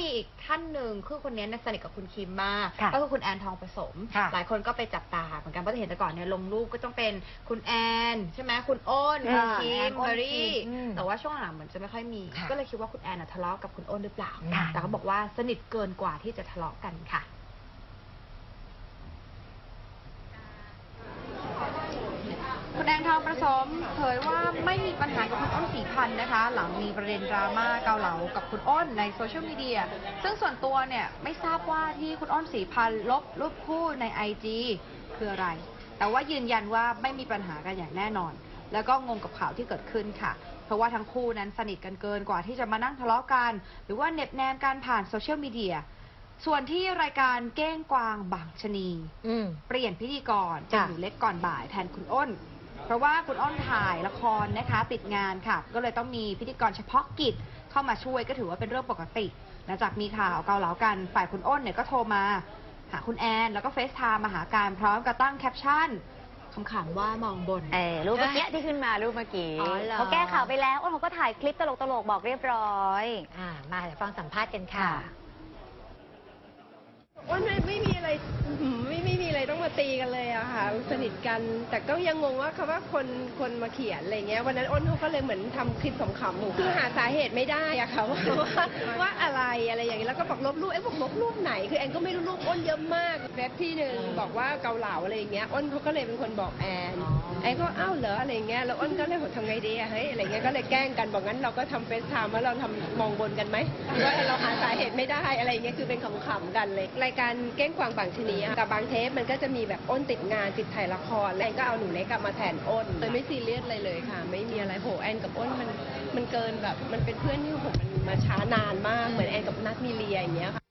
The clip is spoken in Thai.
มีอีกท่านหนึ่งคือคนนี้เนี่ยสนิทกับคุณคิมมาก ค่ะก็คือคุณแอนทองผสม ค่ะหลายคนก็ไปจับตาเหมือนกันเพราะจะเห็นแต่ก่อนเนี่ยลงรูปก็ต้องเป็นคุณแอน ใช่ไหมคุณอ้นคุณอ่าคิแอนมอ้นเบอรี่คิมอืมแต่ว่าช่วงหลังเหมือนจะไม่ค่อยมี ค่ะก็เลยคิดว่าคุณแอนน่ะทะเลาะกับคุณอ้นหรือเปล่า ค่ะ แต่เขาบอกว่าสนิทเกินกว่าที่จะทะเลาะกันค่ะ คุณแอนทองประสมเผยว่าไม่มีปัญหากับคุณอ้นสีพันธ์นะคะ หลังมีประเด็นดราม่าเกาเหลากับคุณอ้นในโซเชียลมีเดียซึ่งส่วนตัวเนี่ยไม่ทราบว่าที่คุณอ้นสีพันธ์ลบรูปคู่ในไอจีคืออะไร แต่ว่ายืนยันว่าไม่มีปัญหากันอย่างแน่นอน แล้วก็งงกับข่าวที่เกิดขึ้นค่ะ เพราะว่าทั้งคู่นั้นสนิทกันเกินกว่าที่จะมานั่งทะเลาะกัน หรือว่าเหน็บแนมการผ่านโซเชียลมีเดียส่วนที่รายการเก้งกวางบางชะนีอืมเปลี่ยนพิธีกรเป็นค่ะหนูเล็กก่อนบ่ายแทนคุณอ้น เพราะว่าคุณอ้นถ่ายละครนะคะ ติดงานค่ะ ก็เลยต้องมีพิธีกรเฉพาะกิจเข้ามาช่วยก็ถือว่าเป็นเรื่องปกติหลังจากมีข่าวเกาเหลากันฝ่ายคุณอ้นเนี่ยก็โทรมา หาคุณแอน แล้วก็เฟซไทม์มาหาการพร้อมกับตั้งแคปชั่นขำๆว่ามองบน เออรูปเมื่อกี้ที่ขึ้นมารูปเมื่อกี้อ๋อเหรอ เขาแก้ข่าวไปแล้วอ้นเขาก็ถ่ายคลิปตลกๆบอกเรียบร้อย อ่ามาเดี๋ยวฟังสัมภาษณ์กันค่ะอ้นไม่ไม่มีอะไรอื้อหือไม่ไม่มีอะไร ต้องมาตีกันเลยอะค่ะ สนิทกัน แต่ก็ยังงงว่าคำว่าคนคนมาเขียนอะไรเงี้ย วันนั้นอ้นเขาก็เลยเหมือนทำคลิปขำๆคือหาสาเหตุไม่ได้อะค่ะว่าว่าว่าอะไรอะไรอย่างเงี้ยแล้วก็บอกลบรูปเอ๊ะบอกลบรูปไหน คือแอนก็ไม่รู้รูปอ้นเยอะมากเว็บที่หนึ่งบอกว่าเกาเหลาอะไรอย่างเงี้ยอ้นเขาก็เลยเป็นคนบอกแอนแอนก็อ้าวเหรออะไรเงี้ยแล้วอ้นก็เลยบอกทำไงดีอะเฮ้ยอะไรเงี้ยก็เลยแกล้งกันบอกงั้นเราก็ทำเฟซไทม์ว่าเราทำมองบนกันไหมว่าเราหาสาเหตุไม่ได้อะไรเงี้ยคือเป็นขำๆกันเลย รายการเก้งกวางบางชะนีอะกับบางเทปมันก็จะมีีแบบอ้นติดงานติดถ่ายละครแอนก็เอาหนูเล็กกลับมาแทนอ้นเลยไม่ซีเรียสเลยเลยค่ะ ไม่มีอะไรโหแอนกับอ้นมันมันเกินแบบมันเป็นเพื่อนที่ผมมันมาช้านานมากเหมือนแอนกับนัทมีเรียอย่างเงี้ยค่ะ